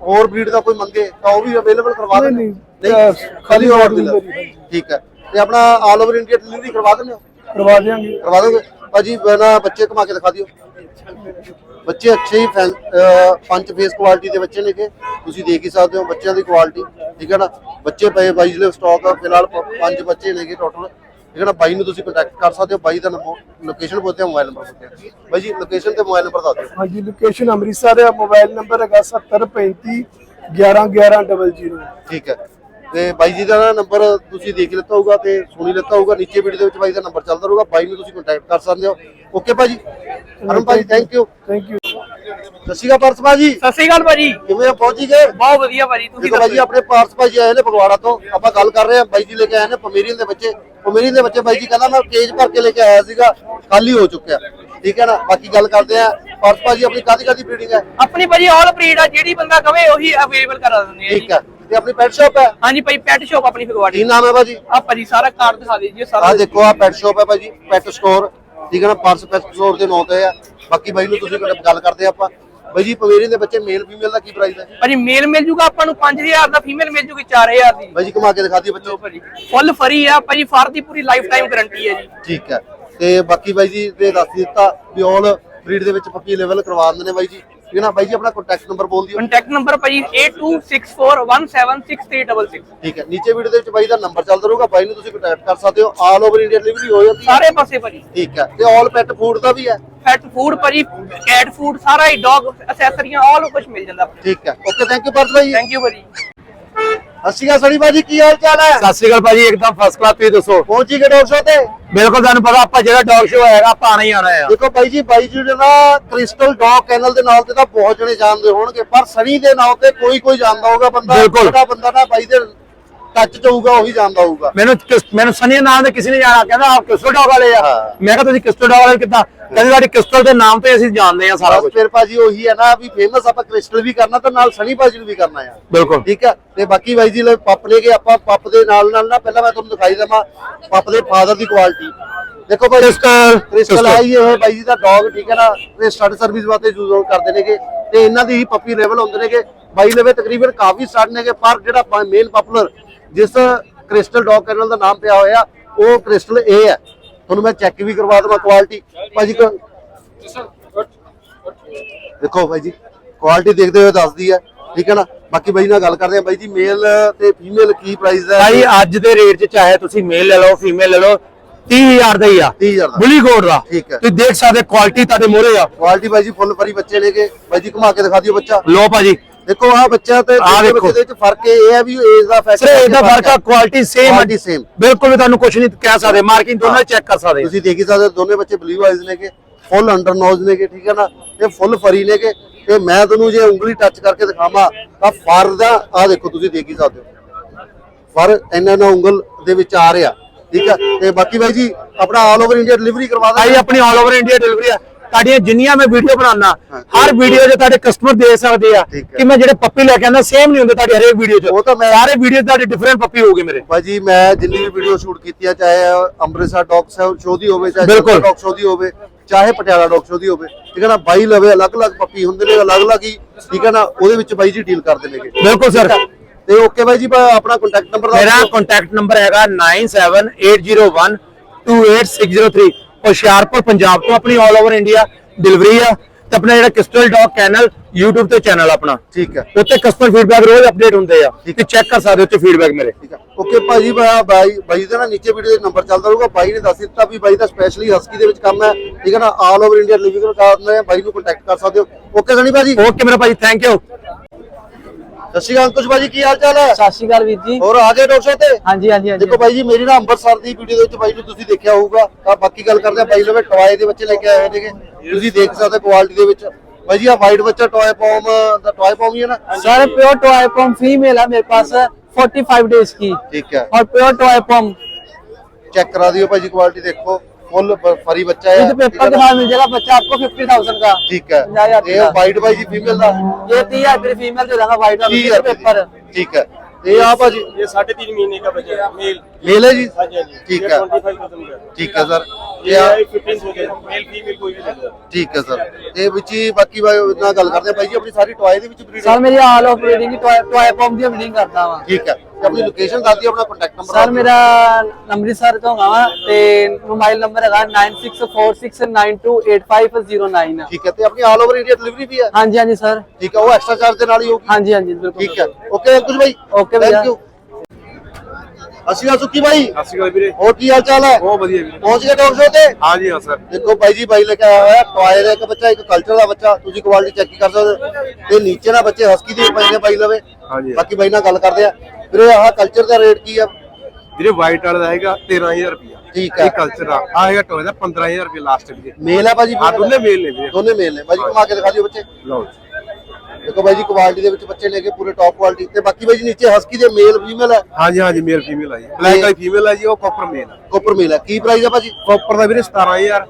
ਹੋਰ ਬਰੀਡ ਦਾ ਕੋਈ ਮੰਗੇ ਤਾਂ ਉਹ ਵੀ ਅਵੇਲੇਬਲ ਕਰਵਾ ਦਿੰਦੇ। ਨਹੀਂ, ਖਾਲੀ ਰੌਡ ਹੀ, ਠੀਕ ਹੈ। ਤੇ ਆਪਣਾ ਆਲ ਓਵਰ ਇੰਡੀਆ ਡਿਲੀਵਰੀ ਕਰਵਾ ਦਿੰਦੇ ਹੋ? ਕਰਵਾ ਦਿਆਂਗੇ। ਕਰਵਾ ਦੋਗੇ? ਭਾਜੀ ਬਣਾ ਬੱਚੇ ਘੁਮਾ ਕੇ ਦਿਖਾ ਦਿਓ। ਬੱਚੇ ਅੱਛੇ ਹੀ ਪੰਜ ਫੇਸ ਕੁਆਲਿਟੀ ਦੇ ਬੱਚੇ ਨੇਗੇ। ਤੁਸੀਂ ਦੇਖ ਹੀ ਸਕਦੇ ਹੋ ਬੱਚਿਆਂ ਦੀ ਕੁਆਲਿਟੀ ਠੀਕ ਹੈ ਨਾ? ਬੱਚੇ ਪਏ ਬਾਈ ਜਿਹੜੇ ਸਟਾਕ ਫਿਲਹਾਲ ਪੰਜ ਬੱਚੇ ਨੇਗੇ ਟੋਟਲ ਠੀਕ ਹੈ ਨਾ? ਬਾਈ ਨੂੰ ਤੁਸੀਂ ਕੰਟੈਕਟ ਕਰ ਸਕਦੇ ਹੋ ਬਾਈ ਦਾ ਲੋਕੇਸ਼ਨ ਆ ਮੋਬਾਈਲ ਨੰਬਰ ਆ। ਬਾਈ ਜੀ ਲੋਕੇਸ਼ਨ ਤੇ ਮੋਬਾਈਲ ਨੰਬਰ ਦੱਸ ਦਿਓ। ਹਾਂਜੀ ਲੋਕੇਸ਼ਨ ਅੰਮ੍ਰਿਤਸਰ ਹੈ ਮੋਬਾਈਲ ਨੰਬਰ ਹੈਗਾ 7035 111100 ਠੀਕ ਹੈ। ਤੇ ਬਾਈ ਜੀ ਦਾ ਨੰਬਰ ਤੁਸੀਂ ਦੇਖ ਲਿੱਤਾ ਹੋਊਗਾ ਤੇ ਸੁਣੀ ਲਿੱਤਾ ਹੋਊਗਾ। ਨੀਚੇ ਵੀਡੀਓ ਦੇ ਵਿੱਚ ਬਾਈ ਦਾ ਨੰਬਰ ਚੱਲਦਾ ਰਹੂਗਾ। ਬਾਈ ਨੂੰ ਤੁਸੀਂ ਕੰਟੈਕਟ ਕਰ ਸਕਦੇ ਹੋ। ਓਕੇ ਭਾਜੀ ਅਰੁਣ ਭਾਜੀ ਥੈਂਕ ਯੂ ਥੈਂਕ ਯੂ ਸਤਿ ਸ਼੍ਰੀ ਅਕਾਲ ਪਰਸ ਭਾਜੀ ਸਤਿ ਸ਼੍ਰੀ ਅਕਾਲ ਭਾਜੀ। ਕਿਵੇਂ ਹੋ ਪਹੁੰਚ ਗਏ? ਬਹੁਤ ਵਧੀਆ ਭਾਜੀ ਤੁਸੀਂ ਦੇਖੋ ਬਾਈ ਜੀ ਆਪਣੇ ਪਾਰਸ ਭਾਜੀ ਆਏ ਨੇ ਫਗਵਾੜਾ ਤੋਂ। ਆਪਾਂ ਗੱਲ ਕਰ ਰਹੇ ਹਾਂ। ਬਾਈ ਜੀ ਲੈ ਕੇ ਆਏ ਨੇ ਪਮੇਰੀਅਨ ਦੇ ਬੱਚੇ। ਪਮੇਰੀਅਨ ਦੇ ਬੱਚੇ ਬਾਈ ਜੀ ਕਹਿੰਦਾ ਮੈਂ ਕੇਜ ਭਰ ਕੇ ਲੈ ਕੇ ਆਇਆ ਸੀਗਾ। ਖਾਲੀ ਹੋ ਚੁੱਕਿਆ। ਠੀਕ ਹੈ ਨਾ? ਬਾਕੀ ਗੱਲ ਕਰਦੇ ਆ ਪਾਰਸ ਭਾਜੀ ਆਪਣੀ ਕਾਦੀ ਕਾਦੀ ਬਰੀਡਿੰਗ ਹੈ? ਆਪਣੀ ਭਾਜੀ ਆਲ ਬਰੀਡ ਆ। ਜਿਹੜੀ ਬੰਦਾ ਕਵੇ ਉਹੀ ਅਵੇਲੇਬਲ ਕਰਾ ਦਿੰਦੇ ਆ ਠੀਕ ਹੈ। ਤੇ ਆਪਣੀ ਪੈਟ ਸ਼ਾਪ ਹੈ? ਹਾਂਜੀ ਭਾਈ ਪੈਟ ਸ਼ੋਪ ਆਪਣੀ ਫਗਵਾੜੀ। ਕੀ ਨਾਮ ਹੈ ਭਾਜੀ? ਆ ਭਾਜੀ ਸਾਰਾ ਕਾਰਡ ਦਿਖਾ ਦਈਏ ਸਾਰਾ ਆ ਦੇਖੋ ਆ ਪੈਟ ਸ਼ਾਪ ਹੈ ਭਾਜੀ ਪੈਟ ਸਟੋਰ ਠੀਕ ਹੈ ਨਾ ਪਾਰਸ ਪੈਟ ਸਟੋਰ ਦੇ ਨਾਂ ਤੇ ਆ। ਬਾਕੀ ਬਾਈ ਨੂੰ ਤੁਸੀਂ ਗੱਲ ਕਰਦੇ ਆਪਾਂ। ਬਾਈ ਜੀ ਪਮੇਰੀਅਨ ਦੇ ਬੱਚੇ ਮੇਲ ਫੀਮੇਲ ਦਾ ਕੀ ਪ੍ਰਾਈਸ ਹੈ? ਭਾਜੀ ਮੇਲ ਮਿਲ ਜੂਗਾ ਆਪਾਂ ਨੂੰ 5000 ਦਾ ਫੀਮੇਲ ਮਿਲ ਜੂਗੀ 4000 ਦੀ। ਬਾਈ ਜੀ ਘੁਮਾ ਕੇ ਦਿਖਾ ਦਿਓ ਬੱਚੇ। ਭਾਜੀ ਫੁੱਲ ਫਰੀ ਆ। ਭਾਜੀ ਫਾਰ ਦੀ ਪੂਰੀ ਲਾਈਫ ਟਾਈਮ ਗਾਰੰਟੀ ਹੈ ਜੀ। ਠੀਕ ਹੈ। ਤੇ ਬਾਕੀ ਬਾਈ ਜੀ ਨੇ ਦੱਸ ਦਿੱਤਾ ਵੀ ਆਲ ਬਰੀਡ ਦੇ ਵਿੱਚ ਪੱਕੀ ਲੈਵਲ ਕਰਵਾ ਦਿੰਦੇ ਨੇ ਬਾਈ ਜੀ। ਠੀਕ ਹੈ ਨਾ ਬਾਈ ਜੀ ਆਪਣਾ ਕੰਟੈਕਟ ਨੰਬਰ ਬੋਲ ਦਿਓ। ਕੰਟੈਕਟ ਨੰਬਰ ਭਾਜੀ 8264176366 ਠੀਕ ਹੈ ਨੀਚੇ ਵੀਡੀਓ ਦੇ ਵਿੱਚ ਬਾਈ ਦਾ ਨੰਬਰ ਚੱਲਦਾ ਰਹੂਗਾ ਬਾਈ ਨੂੰ ਤੁਸੀਂ ਕੰਟੈਕਟ ਕਰ ਸਕਦੇ ਹੋ ਆਲ ਓਵਰ ਇੰਡੀਆ ਡਿਲੀਵਰੀ ਹੋ ਜਾਂਦੀ ਹੈ। ਸਾਰੇ ਪਾਸੇ ਭਾਜੀ। ਠੀਕ ਹੈ ਤੇ ਆਲ ਪੈਟ ਫੂਡ ਦਾ ਵੀ ਹੈ। ਪੈਟ ਫੂਡ ਭਾਜੀ ਕੈਟ ਫੂਡ ਸਾਰਾ ਹੀ ਡੌਗ ਅਸੈਸਰੀਆਂ ਆਲ ਕੁਝ ਮਿਲ ਜਾਂਦਾ। ਠੀਕ ਹੈ ਓਕੇ ਥੈਂਕ ਯੂ ਪਰਸ ਭਾਈ। ਥੈਂਕ ਯੂ ਭਾਜੀ। ਕਾ ਸਣੀ ਬਾਜੀ ਕੀ ਹਾਲ ਚਾਲ ਹੈ? ਸਤਿ ਸ਼੍ਰੀ ਅਕਾਲ ਭਾਜੀ ਇੱਕਦਮ ਫਸਟ ਕਲਾਸ ਤੁਸੀਂ ਦੱਸੋ। ਪਹੁੰਚੀ ਗਏ ਡੌਗ ਸ਼ੋ ਤੇ? ਬਿਲਕੁਲ ਤੁਹਾਨੂੰ ਪਤਾ ਆਪਾਂ ਜਿਹੜਾ ਡੌਗ ਸ਼ੋ ਹੋਏਗਾ ਆਪਾਂ ਆਣਾ ਹੀ ਆਣਾ ਆ। ਦੇਖੋ ਬਾਈ ਜੀ ਬਾਈ ਜੀ ਦੇ ਕ੍ਰਿਸਟਲ ਡੌਗ ਕੈਨਲ ਦੇ ਨਾਮ ਤੇ ਤਾਂ ਬਹੁਤ ਜਣੇ ਜਾਣਦੇ ਹੋਣਗੇ ਪਰ ਸਣੀ ਦੇ ਨਾਮ ਤੇ ਕੋਈ ਕੋਈ ਜਾਣਦਾ ਹੋਊਗਾ ਬੰਦਾ ਬਿਲਕੁਲ। ਬੰਦਾ ਨਾ ਬਾਈ ਦੇ ਟੱਚ ਚ ਹੋਊਗਾ ਉਹੀ ਜਾਣਦਾ ਹੋਊਗਾ। ਮੈਨੂੰ ਕਿਸ- ਮੈਨੂੰ ਸਨੀ ਨਾਮ ਦੇ ਕਿਸੇ ਨੇ ਜਾਣਾ ਕਹਿੰਦਾ ਆਪ ਕਿਸਟਲ ਡੌਗ ਵਾਲੇ ਆ। ਹਾਂ। ਮੈਂ ਕਿਹਾ ਤੁਸੀਂ ਕਿਸਟਲ ਡੌਗ ਵਾਲੇ ਕਿੱਦਾਂ? ਕਹਿੰਦੇ ਸਾਡੀ ਕਿਸਟਲ ਦੇ ਨਾਮ ਤੇ ਅਸੀਂ ਜਾਣਦੇ ਆ ਸਾਰਾ ਬਸ ਕੁਝ ਫਿਰ ਭਾਜੀ ਉਹੀ ਹੈ ਨਾ ਵੀ ਫੇਮਸ ਆਪਾਂ ਕ੍ਰਿਸਟਲ ਵੀ ਕਰਨਾ ਤਾਂ ਨਾਲ ਸਣੀ ਭਾਜੀ ਨੂੰ ਵੀ ਕਰਨਾ ਆ। ਬਿਲਕੁਲ। ਠੀਕ ਹੈ ਤੇ ਬਾਕੀ ਬਾਈ ਜੀ ਲੈ ਪੱਪ ਲੈ ਕੇ ਆਪਾਂ ਪੱਪ ਦੇ ਨਾਲ ਨਾਲ ਨਾ ਪਹਿਲਾਂ ਮੈਂ ਤੁਹਾਨੂੰ ਦਿਖਾਈ ਦਵਾਂ ਪੱਪ ਦੇ ਫਾਦਰ ਦੀ ਕੁਆਲਿਟੀ ਦੇਖੋ ਭਾਈ ਕ੍ਰਿਸਟਲ ਕ੍ਰਿਸਟਲ ਆਈ ਇਹ ਬਾਈ ਜੀ ਦਾ ਡੌਗ ਠੀਕ ਹੈ ਨਾ? ਇਹ ਸਟੱਡ ਸਰਵਿਸ ਵਾਸਤੇ ਯੂਜ਼ ਕਰਦੇ ਨੇਗੇ। ਤੇ ਇਹਨਾਂ ਦੀ ਹੀ ਪੱਪੀ ਲੈਵਲ ਹੁੰਦੇ ਨੇਗੇ। ਬਾਈ ਲਵੇ ਤਕਰੀਬਨ ਕਾਫੀ ਸਟੱਡ ਨੇਗੇ ਪਰ ਜਿਹੜਾ ਮੇਨ ਪਪੂਲਰ ਜਿਸ ਕ੍ਰਿਸਟਲ ਡੌਗ ਕੈਨਲ ਦਾ ਨਾਮ ਪਿਆ ਹੋਇਆ ਉਹ ਕ੍ਰਿਸਟਲ ਇਹ ਹੈ। ਤੁਹਾਨੂੰ ਮੈਂ ਚੈੱਕ ਵੀ ਕਰਵਾ ਦਵਾਂ ਕੁਆਲਿਟੀ ਭਾਜੀ ਦੇਖੋ ਭਾਈ ਜੀ ਕੁਆਲਿਟੀ ਦੇਖਦੇ ਹੋਏ ਦੱਸਦੀ ਹੈ ਠੀਕ ਹੈ ਨਾ? ਬਾਕੀ ਬਾਈ ਨਾਲ ਗੱਲ ਕਰਦੇ ਆ ਬਾਈ ਜੀ ਮੇਲ ਤੇ ਫੀਮੇਲ ਕੀ ਪ੍ਰਾਈਸ ਹੈ? ਭਾਈ ਅੱਜ ਦੇ ਰੇਟ 'ਚ ਚਾਹੇ ਤੁਸੀਂ ਮੇਲ ਲੈ ਲਓ ਫੀਮੇਲ ਲੈ ਲਓ 30000 ਦਾ ਹੀ ਆ। 30000 ਦਾ। ਬੁਲੀ ਗੋਡ ਦਾ। ਠੀਕ ਹੈ। ਤੁਸੀਂ ਦੇਖ ਸਕਦੇ ਕੁਆਲਿਟੀ ਤੁਹਾਡੇ ਮੋਰੇ ਆ। ਕੁਆਲਿਟੀ ਬਾਈ ਜੀ ਫੁੱਲ ਫਰੀ ਬੱਚੇ ਨੇਗੇ। ਬਾਈ ਜੀ ਘੁਮਾ ਕੇ ਦਿਖਾ ਦਿਓ ਬੱਚਾ। ਲੋ ਭਾਜੀ ਦੇਖੋ ਆਹ ਬੱਚਾ ਤੇ ਦੂਜੇ ਦੇਖੋ। ਬੱਚੇ ਦੇ ਵਿੱਚ ਫ਼ਰਕ ਇਹ ਹੈ ਵੀ ਏਜ ਦਾ ਫੈਕਟਰ ਸਿਰ ਇਹਦਾ ਫ਼ਰਕ ਆ ਕੁਆਲਿਟੀ ਸੇਮ Quality same। ਬਿਲਕੁਲ ਵੀ ਤੁਹਾਨੂੰ ਕੁਝ ਨਹੀਂ ਕਹਿ ਸਕਦੇ ਮਾਰਕਿੰਗ ਦੋਨੋਂ ਚੈੱਕ ਕਰ ਸਕਦੇ। ਤੁਸੀਂ ਦੇਖ ਹੀ ਸਕਦੇ ਹੋ, ਦੋਨੇ ਬੱਚੇ ਬਲੂ ਆਈਜ਼ ਨੇਗੇ ਫੁੱਲ ਅੰਡਰ ਨੋਜ਼ ਨੇਗੇ ਠੀਕ ਹੈ ਨਾ? ਇਹ ਫੁੱਲ ਫਰੀ ਨੇਗੇ ਤੇ ਮੈਂ ਤੁਹਾਨੂੰ ਜੇ ਉਂਗਲੀ ਟੱਚ ਕਰਕੇ ਦਿਖਾਵਾਂ ਤਾਂ ਫਰ ਦਾ ਆਹ ਦੇਖੋ ਤੁਸੀਂ ਦੇਖ ਹੀ ਸਕਦੇ ਹੋ। ਫਰ ਇੰਨਾ ਨਾ ਉਂਗਲ ਦੇ ਵਿੱਚ ਆ ਰਿਹਾ ਠੀਕ ਹੈ? ਤੇ ਬਾਕੀ ਬਾਈ ਜੀ ਆਪਣਾ ਆਲ ਓਵਰ ਇੰਡੀਆ ਡਿਲੀਵਰੀ ਕਰਵਾ ਭਾਈ ਦਾਂਗੇ ਆਪਣੀ ਆਲ ਓਵਰ ਇੰਡੀਆ ਡਿਲੀਵਰੀ ਆ। ਤੁਹਾਡੀਆਂ ਜਿੰਨੀਆਂ ਮੈਂ ਵੀਡੀਓ ਬਣਾਉਣਾ। ਹਰ ਵੀਡੀਓ 'ਚ ਤੁਹਾਡੇ ਕਸਟਮਰ ਦੇ ਸਕਦੇ ਆ। ਕਿ ਮੈਂ ਜਿਹੜੇ ਪੱਪੀ ਲੈ ਕੇ ਆਂਦਾ ਸੇਮ ਨਹੀਂ ਹੁੰਦੇ ਤੁਹਾਡੀ ਹਰੇਕ ਵੀਡੀਓ 'ਚ। ਉਹ ਤਾਂ ਮੈਂ- ਸਾਰੇ ਵੀਡੀਓ ਤੁਹਾਡੇ ਡਿਫਰੈਂਟ ਪੱਪੀ ਹੋਊਗੇ ਮੇਰੇ। ਭਾਜੀ ਮੈਂ ਜਿੰਨੀ ਵੀ ਵੀਡੀਓ ਸ਼ੂਟ ਕੀਤੀ ਆ ਚਾਹੇ ਅੰਮ੍ਰਿਤਸਰ ਡੌਗ ਸ਼ੋਅ ਦੀ ਹੋਵੇ ਚਾਹੇ। ਡੌਗ ਸ਼ੋਅ ਦੀ ਹੋਵੇ ਚਾਹੇ ਪਟਿਆਲਾ ਡੌਗ ਸ਼ੋਅ ਦੀ ਹੋਵੇ ਠੀਕ ਹੈ ਨਾ? ਬਾਈ ਲਵੇ ਅਲੱਗ-ਅਲੱਗ ਪੱਪੀ ਹੁੰਦੇ ਨੇ ਅਲੱਗ-ਅਲੱਗ ਹੀ ਠੀਕ ਹੈ ਨਾ? ਉਹਦੇ ਵਿੱਚ ਬਾਈ ਜੀ ਡੀਲ ਕਰਦੇ ਨੇਗੇ। ਬਿਲਕੁਲ ਸਰ ਤੇ ਓਕੇ ਬਾਈ ਜੀ ਆਪਣਾ ਕੰਟੈਕਟ ਨੰਬਰ ਮੇਰਾ ਕੰਟੈਕਟ ਨੰਬਰ ਹੈਗਾ 9780128603 ਹੁਸ਼ਿਆਰਪੁਰ ਪੰਜਾਬ ਤੋਂ ਆਪਣੀ ਆਲ ਓਵਰ ਇੰਡੀਆ ਡਿਲੀਵਰੀ ਆ ਤੇ ਆਪਣਾ ਜਿਹੜਾ ਕ੍ਰਿਸਟਲ ਡੌਗ ਕੈਨਲ YouTube ਤੇ ਚੈਨਲ ਆਪਣਾ। ਠੀਕ ਹੈ ਉੱਤੇ ਕਸਟਮਰ ਫੀਡਬੈਕ ਰੋਜ਼ ਅਪਡੇਟ ਹੁੰਦੇ ਆ। ਤੇ ਚੈੱਕ ਕਰ ਸਕਦੇ ਹੋ ਉੱਤੇ ਫੀਡਬੈਕ ਮੇਰੇ। ਠੀਕ ਹੈ ਓਕੇ ਭਾਜੀ ਬਾਈ ਬਾਈ ਦਾ ਨਾ ਨੀਚੇ ਵੀਡੀਓ ਦੇ ਨੰਬਰ ਚੱਲਦਾ ਰਹੂਗਾ। ਬਾਈ ਨੇ ਦੱਸ ਦਿੱਤਾ ਵੀ ਬਾਈ ਦਾ ਸਪੈਸ਼ਲੀ ਹਸਕੀ ਦੇ ਵਿੱਚ ਕੰਮ ਹੈ। ਠੀਕ ਹੈ ਨਾ ਆਲ ਓਵਰ ਇੰਡੀਆ ਡਿਲੀਵਰੀ ਕਰਨਾ ਬਾਈ ਨੂੰ ਕੰਟੈਕਟ ਕਰ ਸਕਦੇ ਹੋ। ਓਕੇ ਸਣੀ ਭਾਜੀ। ਓਕੇ ਮੇਰਾ ਭਾਈ ਥੈਂਕ ਯੂ ਸਤਿ ਸ਼੍ਰੀ ਅਕਾਲ ਅੰਕੁਸ਼ ਭਾਜੀ ਕੀ ਹਾਲ ਚਾਲ ਹੈ ਸਤਿ ਸ਼੍ਰੀ ਅਕਾਲ ਵੀਰ ਜੀ ਹੋਰ ਆ ਗਏ ਡਾਕਟਰ ਸਾਹਿਬ ਤੇ ਹਾਂਜੀ ਹਾਂਜੀ ਹਾਂਜੀ ਦੇਖੋ ਬਾਈ ਜੀ ਮੇਰੀ ਨਾ ਅੰਮ੍ਰਿਤਸਰ ਦੀ ਵੀਡੀਓ ਦੇ ਵਿੱਚ ਬਾਈ ਨੂੰ ਤੁਸੀਂ ਦੇਖਿਆ ਹੋਊਗਾ ਤਾਂ ਬਾਕੀ ਗੱਲ ਕਰਦੇ ਆ ਬਾਈ ਲਵੇ ਟੌਏ ਦੇ ਬੱਚੇ ਲੈ ਕੇ ਆਏ ਹੋਏ ਨੇਗੇ ਤੁਸੀਂ ਦੇਖ ਸਕਦੇ ਕੁਆਲਿਟੀ ਦੇ ਵਿੱਚ ਬਾਈ ਜੀ ਆ ਵਾਈਟ ਬੱਚਾ ਟੌਏ ਪੌਮ ਦਾ ਟੌਏ ਪੌਮ ਹੀ ਹੈ ਨਾ sir pure toy Pom female है मेरे पास 45 डेज की ਠੀਕ ਹੈ और प्योर टॉय पम ਚੈੱਕ ਕਰਾ ਦਿਓ ਭਾਈ ਜੀ ਕੁਆਲਿਟੀ ਦੇਖੋ फुल फरी बच्चा है ये पेपर के साथ मिल जाएगा बच्चा आपको 50000 का ठीक है ये वाइट भाई जी फीमेल का ये 30000 रुपए फीमेल दे देगा वाइट का पेपर ठीक है ये आप जी ये साढ़े तीन महीने का बच्चा मेल मेल है जी ठीक है ठीक है सर ਠੀਕ ਹੈ ਸਰ। ਤੇ ਵਿੱਚ ਹੀ ਬਾਕੀ ਬਾਈ ਨਾਲ ਗੱਲ ਕਰਦੇ ਆ ਜੀ ਆਪਣੀ ਸਾਰੀ ਟੋਏ ਦੇ ਵਿੱਚ ਸਰ ਮੇਰੀ ਆਲ ਆਫ ਬਰੀਡਿੰਗ ਟੋਏ ਟੋਏ ਪੰਪ ਦੀ ਬਰੀਡਿੰਗ ਕਰਦਾ ਵਾਂ। ਠੀਕ ਹੈ। ਆਪਣੀ ਲੋਕੇਸ਼ਨ ਦੱਸ ਦਿਓ ਆਪਣਾ ਕੰਟੈਕਟ ਨੰਬਰ ਸਰ ਮੇਰਾ ਅੰਮ੍ਰਿਤਸਰ ਤੋਂ ਆਵਾ ਤੇ ਮੋਬਾਈਲ ਨੰਬਰ ਹੈਗਾ 9646928509 ਠੀਕ ਹੈ। ਤੇ ਆਪਣੀ ਆਲ ਓਵਰ ਇੰਡੀਆ ਡਿਲੀਵਰੀ ਵੀ ਹੈ? ਹਾਂਜੀ ਹਾਂਜੀ ਸਰ। ਠੀਕ ਹੈ। ਉਹ ਐਕਸਟਰਾ ਚਾਰਜ ਦੇ ਨਾਲ ਹੀ ਹੋਊਗੀ? ਹਾਂਜੀ ਹਾਂਜੀ ਬਿਲਕੁਲ ਠੀਕ ਹੈ। ਓਕੇ ਕੁਝ ਬਾਈ Okay, ਥੈਂਕ ਯੂ ਅਸੀਂ ਆ ਸੁੱਕੀ ਭਾਈ ਸਤਿ ਸ਼੍ਰੀ ਅਕਾਲ ਵੀਰੇ। ਹੋਰ ਕੀ ਹਾਲ ਚਾਲ ਹੈ? ਬਹੁਤ ਵਧੀਆ ਵੀਰੇ। ਪਹੁੰਚ ਗਏ ਡਾਕਟਰ ਤੇ? ਹਾਂ ਜੀ ਹਾਂ ਸਰ। ਦੇਖੋ ਬਾਈ ਜੀ ਬਾਈ ਲੈ ਕੇ ਆਇਆ ਹੋਇਆ ਟੌਏ ਦਾ ਇੱਕ ਬੱਚਾ ਇੱਕ ਕਲਚਰ ਦਾ ਬੱਚਾ। ਤੁਸੀਂ ਕੁਆਲਿਟੀ ਚੈੱਕ ਕਰ ਸਕਦੇ ਹੋ। ਤੇ ਨੀਚੇ ਨਾ ਬੱਚੇ ਹਸਕੀ ਦੇ ਪਏ ਨੇ ਬਾਈ ਲਵੇ। ਹਾਂਜੀ। ਬਾਕੀ ਬਾਈ ਨਾਲ ਗੱਲ ਕਰਦੇ ਆ। ਵੀਰੇ ਆਹ ਕਲਚਰ ਦਾ ਰੇਟ ਕੀ ਆ? ਵੀਰੇ ਵਾਈਟ ਵਾਲਾ ਦਾ ਹੈਗਾ 13000 ਰੁਪਿਆ ਠੀਕ ਹੈ। ਇਹ ਕਲਚਰ ਆ ਆ ਹੈਗਾ ਟੋਏ ਦਾ 15000 ਰੁਪਿਆ ਲਾਸਟ ਵੀਰੇ। ਮੇਲ ਹੈ ਭਾਜੀ ਆ ਦੋਨੇ ਮੇਲ ਨੇ ਵੀਰੇ। ਦੋਨੇ ਮੇਲ ਨੇ। ਬਾਈ ਜੀ ਘੁਮਾ ਕੇ ਦਿਖਾ ਦਿਓ ਬੱਚੇ। ਲਓ ਦੇਖੋ ਬਾਈ ਜੀ ਕੁਆਲਿਟੀ ਦੇ ਵਿੱਚ ਬੱਚੇ ਨੇ ਕਿ ਪੂਰੇ ਟੌਪ ਕੁਆਲਿਟੀ ਤੇ ਬਾਕੀ ਬਾਈ ਜੀ ਨੀਚੇ ਹਸਕੀ ਦੇ ਮੇਲ ਫੀਮੇਲ ਹੈ? ਹਾਂਜੀ ਹਾਂਜੀ ਮੇਲ ਫੀਮੇਲ ਆ ਜੀ। ਬਲੈਕ ਵਾਲੀ ਫੀਮੇਲ ਆ ਜੀ ਉਹ ਕਾਪਰ ਮੇਲ ਆ। ਕੋਪਰ ਮੇਲ ਹੈ ਕੀ ਪ੍ਰਾਈਸ ਹੈ ਭਾਜੀ? ਕਾਪਰ ਦਾ ਵੀਰੇ 17000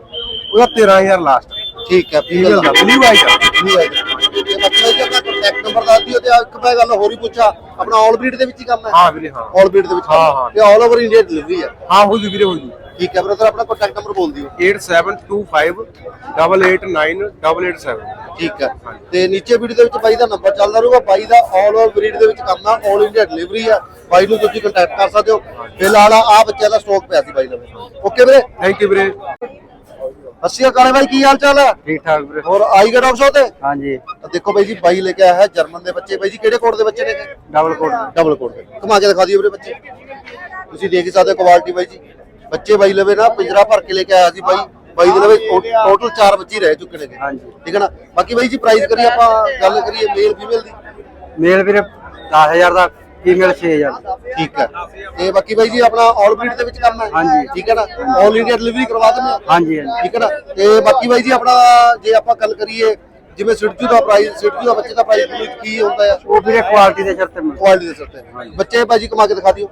ਉਹਦਾ 13000 ਲਾਸਟ ਠੀਕ ਹੈ ਫੀਮੇਲ ਦਾ ਬਲੂ ਵਾਈਟ ਆ। ਹੈ ਜੀ। ਤੇ ਬਾਕੀ ਬਾਈ ਜੀ ਆਪਣਾ ਕੰਟੈਕਟ ਨੰਬਰ ਦੱਸ ਦਿਓ ਤੇ ਆ ਇੱਕ ਮੈਂ ਗੱਲ ਹੋਰ ਹੀ ਪੁੱਛਾ। ਆਪਣਾ ਆਲ ਬਰੀਡ ਦੇ ਵਿੱਚ ਹੀ ਕੰਮ ਹੈ? ਹਾਂ ਵੀਰੇ ਹਾਂ। ਆਲ ਬਰੀਡ ਦੇ ਵਿੱਚ ਹਾਂ, ਹੈ। ਤੇ ਆਲ ਓਵਰ ਇੰਡੀਆ ਡਿਲੀਵਰੀ ਹੈ ਹਾਂ ਹੋ ਜੂ ਵੀਰੇ ਹੋ ਜੂ। ਠੀਕ ਹੈ ਬ੍ਰਦਰ ਆਪਣਾ ਕੰਟੈਕਟ ਨੰਬਰ ਬੋਲ ਦਿਓ। 8725 889 887 ਠੀਕ ਹੈ ਤੇ ਨੀਚੇ ਵੀਡੀਓ ਦੇ ਵਿੱਚ ਬਾਈ ਦਾ ਨੰਬਰ ਚੱਲਦਾ ਰਹੂਗਾ। ਬਾਈ ਦਾ ਆਲ ਓਵਰ ਬਰੀਡ ਦੇ ਵਿੱਚ ਕੰਮ ਆ। ਆਲ ਇੰਡੀਆ ਡਿਲੀਵਰੀ ਆ। ਬਾਈ ਨੂੰ ਤੁਸੀਂ ਕੰਟੈਕਟ ਕਰ ਸਕਦੇ ਹੋ। ਫਿਲਹਾਲ ਆ ਬੱਚਿਆਂ ਦਾ ਸਟਾਕ ਪਿਆ ਸੀ ਬਾਈ ਲਵੇ ਓਕੇ ਵੀਰੇ? ਥੈਂਕ ਯੂ ਵੀਰੇ। ਅੱਸੀ ਕਾਲੇ ਬਾਈ ਕੀ ਹਾਲ ਚਾਲ ਹੈ ਠੀਕ ਠਾਕ ਵੀਰੇ। ਹੋਰ ਆਈ ਗਏ ਡਾਕਟਰ ਸਾਹਿਬ ਤੇ? ਹਾਂਜੀ। ਤਾਂ ਦੇਖੋ ਬਾਈ ਜੀ ਬਾਈ ਲੈ ਕੇ ਆਇਆ ਹੈ ਜਰਮਨ ਦੇ ਬੱਚੇ। ਬਾਈ ਜੀ ਕਿਹੜੇ ਕੋਡ ਦੇ ਬੱਚੇ ਨੇ? ਡਬਲ ਕੋਡ ਡਬਲ ਕੋਡ ਦੇ ਘੁਮਾ ਕੇ ਦਿਖਾ ਦਿਓ ਵੀਰੇ ਬੱਚੇ। ਤੁਸੀਂ ਦੇਖ ਹੀ ਸਕਦੇ ਹੋ ਕੁਆਲਿਟੀ ਬਾਈ ਜੀ। ਬੱਚੇ ਬਾਈ ਲਵੇ ਨਾ ਪਿੰਜਰਾ ਭਰ ਕੇ ਲੈ ਕੇ ਆਇਆ ਸੀ ਬਾਈ। ਬਾਈ ਦੇ ਲਵੇ ਟੋਟਲ 4 ਬੱਚੇ ਰਹਿ ਚੁੱਕੇ ਨੇ ਹਾਂਜੀ। ਠੀਕ ਹੈ ਨਾ? ਬਾਕੀ ਬਾਈ ਜੀ ਪ੍ਰਾਈਸ ਕਰੀਏ ਆਪਾਂ ਗੱਲ ਕਰੀਏ ਮੇਲ ਫੀਮੇਲ ਦੀ। ਮੇਲ ਵੀਰੇ 10000 ਦਾ ਫੀਮੇਲ 6000 ਠੀਕ ਹੈ। ਤੇ ਬਾਕੀ ਬਾਈ ਜੀ ਆਪਣਾ ਆਲ ਬਰੀਡ ਦੇ ਵਿੱਚ ਕੰਮ ਹੈ। ਹਾਂਜੀ। ਠੀਕ ਹੈ ਨਾ? ਆਲ ਇੰਡੀਆ ਡਿਲੀਵਰੀ ਕਰਵਾ ਦਿੰਦੇ ਹਾਂ। ਹਾਂਜੀ ਹਾਂਜੀ। ਠੀਕ ਹੈ ਨਾ? ਤੇ ਬਾਕੀ ਬਾਈ ਜੀ ਆਪਣਾ ਜੇ ਆਪਾਂ ਗੱਲ ਕਰੀਏ ਜਿਵੇਂ ਸਿੱਟੂ ਦਾ ਪ੍ਰਾਈਸ ਸਿੱਟੂ ਦਾ ਬੱਚੇ ਦਾ ਪ੍ਰਾਈਸ ਕੀ ਹੁੰਦਾ ਹੈ? ਉਹ ਵੀਰੇ ਕੁਆਲਿਟੀ ਦੇ ਸਿਰ ਤੇ ਮਿਲਦਾ। ਕੁਆਲਿਟੀ ਦੇ ਸਿਰ ਤੇ। ਬੱਚੇ ਬਾਈ ਜੀ ਕਮਾ ਕੇ ਦਿਖਾ ਦਿਓ।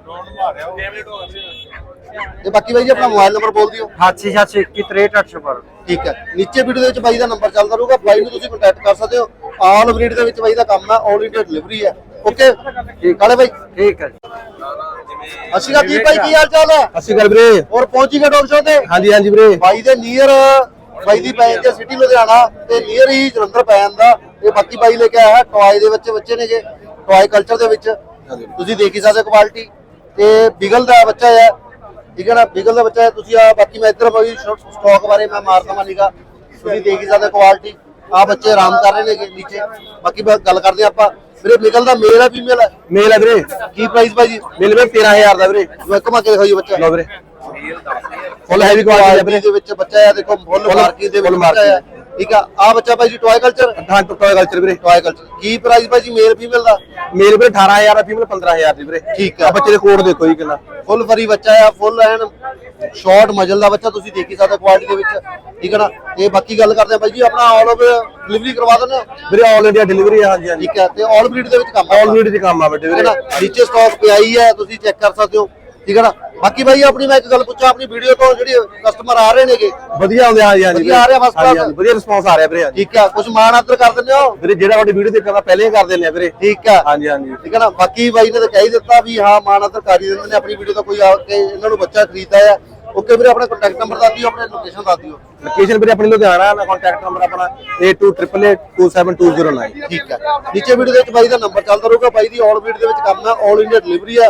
ਤੇ ਬਾਕੀ ਬਾਈ ਜੀ ਆਪਣਾ ਮੋਬਾਈਲ ਨੰਬਰ ਬੋਲ ਦਿਓ। 8721 ਪਰ ਠੀਕ ਹੈ। ਨੀਚੇ ਵੀਡੀਓ ਦੇ ਵਿੱਚ ਬਾਈ ਦਾ ਨੰਬਰ ਚੱਲਦਾ ਰਹੂਗਾ। ਬਾਈ ਨੂੰ ਤੁਸੀਂ ਕੰਟੈਕਟ ਕਰ ਸਕਦੇ ਹੋ। ਆਲ ਬਰੀਡ ਦੇ ਵਿੱਚ ਬਾਈ ਦਾ ਕੰਮ ਹੈ ਆਲ ਇੰਡੀਆ ਡਿਲੀਵਰੀ ਹੈ। ਓਕੇ ਠੀਕ। ਕਾਲੇ ਬਾਈ। ਠੀਕ ਹੈ ਜੀ। ਅਸੀਂ ਕਾ ਕੀ ਭਾਈ ਕੀ ਹਾਲ ਚਾਲ ਹੈ? ਅਸੀਂ ਗੱਲ ਵੀਰੇ। ਹੋਰ ਪਹੁੰਚੀ ਗਏ ਡਾਕਟਰ ਸਾਹਿਬ ਤੇ? ਹਾਂਜੀ ਹਾਂਜੀ ਵੀਰੇ। ਬਾਈ ਦੇ ਨੀਅਰ ਬਾਈ ਦੀ ਪੈ ਜਾਂਦੀ ਸਿਟੀ ਲੁਧਿਆਣਾ ਤੇ ਨੀਅਰ ਹੀ ਜਲੰਧਰ ਪੈ ਜਾਂਦਾ। ਤੇ ਬਾਕੀ ਬਾਈ ਲੈ ਕੇ ਆਇਆ ਹੈ ਟੌਏ ਦੇ ਵਿੱਚ ਬੱਚੇ ਨੇਗੇ। ਟੌਏ ਕਲਚਰ ਦੇ ਵਿੱਚ। ਤੁਸੀਂ ਦੇਖ ਹੀ ਸਕਦੇ ਕੁਆਲਿਟੀ ਤੇ ਬਿਗਲ ਦਾ ਬੱਚਾ ਹੈ। ਠੀਕ ਹੈ ਨਾ? ਬਿਗਲ ਦਾ ਬੱਚਾ ਹੈ ਤੁਸੀਂ ਆ ਬਾਕੀ ਮੈਂ ਇੱਧਰ ਬਾਈ ਸਟਾਕ ਬਾਰੇ ਮੈਂ ਮਾਰ ਦਵਾਂ ਨਿਗਾ। ਤੁਸੀਂ ਦੇਖ ਹੀ ਸਕਦੇ ਕੁਆਲਿਟੀ ਆ ਬੱਚੇ ਆਰਾਮ ਕਰ ਰਹੇ ਨੇਗੇ ਨੀਚੇ। ਬਾਕੀ ਬਸ ਗੱਲ ਕਰਦੇ ਆਪਾਂ। ਵੀਰੇ ਬਿਗਲ ਦਾ ਮੇਲ ਹੈ ਫੀਮੇਲ ਹੈ ਮੇਲ ਹੈ ਵੀਰੇ। ਕੀ ਪ੍ਰਾਈਸ ਭਾਈ ਜੀ? ਮੇਲ ਵੀਰੇ 13000 ਦਾ ਵੀਰੇ। ਮੈਂ ਕਮਾ ਕੇ ਦਿਖਾਈਓ ਬੱਚਾ। ਲਓ ਵੀਰੇ। ਫੁੱਲ ਹੈਵੀ ਕੁਆਲਿਟੀ ਦੇ ਵਿੱਚ ਬੱਚਾ ਹੈ ਦੇਖੋ ਫੁੱਲ ਮਾਰਕੀ ਦੇ ਵਿੱਚ ਬੱਚਾ ਹੈ। ਠੀਕ ਆ ਆ ਬੱਚਾ ਭਾਈ ਜੀ ਟੌਏ ਕਲਚਰ ਹਾਂ ਟੋਏ ਕਲਚਰ ਵੀਰੇ। ਟੌਏ ਕਲਚਰ ਕੀ ਪ੍ਰਾਈਸ ਭਾਈ ਜੀ ਮੇਲ ਫੀਮੇਲ ਦਾ? ਮੇਲ ਵੀਰੇ 18000 ਦਾ ਫੀਮੇਲ 15000 ਦੀ ਵੀਰੇ। ਠੀਕ ਆ। ਆ ਬੱਚੇ ਦੇ ਕੋਡ ਦੇਖੋ ਜੀ ਕਿੰਨਾ। ਫੁੱਲ ਫਰੀ ਬੱਚਾ ਆ ਫੁੱਲ ਐਨ ਸ਼ਾਰਟ ਮਜਲ ਦਾ ਬੱਚਾ ਤੁਸੀਂ ਦੇਖ ਹੀ ਸਕਦੇ ਕੁਆਲਿਟੀ ਦੇ ਵਿੱਚ। ਠੀਕ ਹੈ ਨਾ? ਤੇ ਬਾਕੀ ਗੱਲ ਕਰਦੇ ਆ ਭਾਈ ਜੀ ਆਪਣਾ ਆਲ ਓਵਰ ਡਿਲੀਵਰੀ ਕਰਵਾ ਦਿੰਦੇ ਹੋ ਵੀਰੇ ਆਲ ਇੰਡੀਆ ਡਿਲੀਵਰੀ ਹੈ ਹਾਂਜੀ ਹਾਂਜੀ। ਠੀਕ ਹੈ ਤੇ ਆਲ ਬਰੀਡ ਦੇ ਵਿੱਚ ਕੰਮ ਆਲ ਵੀਡ ਦੇ ਕੰਮ ਆ ਬੇਟੇ ਵੀਰੇ। ਨਾ? ਨੀਚੇ ਸਟਾਕ ਪਿਆ ਹੀ ਹੈ ਤੁਸੀਂ ਚੈੱਕ ਕਰ ਸਕਦੇ ਹੋ। ਠੀਕ ਹੈ ਨਾ? ਬਾਕੀ ਭਾਈ ਆਪਣੀ ਮੈਂ ਇੱਕ ਗੱਲ ਪੁੱਛਾਂ ਆਪਣੀ ਵੀਡੀਓ ਤੋਂ ਜਿਹੜੀ ਕਸਟਮਰ ਆ ਰਹੇ ਨੇਗੇ। ਵਧੀਆ ਆਉਂਦੇ ਹਾਂਜੀ ਵਧੀਆ ਆ ਰਿਹਾ class? ਹਾਂਜੀ, ਵਧੀਆ ਰਿਸਪੌਂਸ ਆ ਰਿਹਾ ਵੀਰੇ ਹਾਂਜੀ। ਠੀਕ ਹੈ ਕੁਝ ਮਾਣ ਆਦਰ ਕਰ ਦਿੰਦੇ ਹੋ? ਵੀਰੇ ਜਿਹੜਾ ਤੁਹਾਡੀ ਵੀਡੀਓ ਦੇਖਣਾ ਪਹਿਲੇ ਹੀ ਕਰ ਦਿੰਦੇ ਆ ਵੀਰੇ। ਠੀਕ ਹੈ ਹਾਂਜੀ ਹਾਂਜੀ। ਠੀਕ ਹੈ ਨਾ? ਬਾਕੀ ਬਾਈ ਨੇ ਤਾਂ ਕਹਿ ਹੀ ਦਿੱਤਾ ਵੀ ਹਾਂ ਮਾਨ ਅਦਰ ਕਰ ਹੀ ਦਿੰਦੇ ਨੇ ਆਪਣੀ ਵੀਡੀਓ ਦਾ ਕੋਈ ਆ ਕੇ ਇਹਨਾਂ ਨੂੰ ਬੱਚਾ ਖਰੀਦਦਾ ਆ। ਓਕੇ ਵੀਰੇ ਆਪਣਾ ਕੰਟੈਕਟ ਨੰਬਰ ਦੱਸ ਦਿਓ ਆਪਣੀ ਲੋਕੇਸ਼ਨ ਦੱਸ ਦਿਓ। ਲੋਕੇਸ਼ਨ ਵੀਰੇ ਆਪਣੀ ਲੁਧਿਆਣਾ ਦਾ ਕੰਟੈਕਟ ਨੰਬਰ ਆਪਣਾ 8288272209 ਠੀਕ ਹੈ ਨੀਚੇ ਵੀਡੀਓ ਦੇ ਵਿੱਚ ਬਾਈ ਦਾ ਨੰਬਰ ਚੱਲਦਾ ਰਹੂਗਾ ਬਾਈ ਦੀ ਆਲ ਵੀਡ ਦੇ ਵਿੱਚ ਕੰਮ ਹੈ ਆਲ ਇੰਡੀਆ ਡਿਲੀਵਰੀ ਹੈ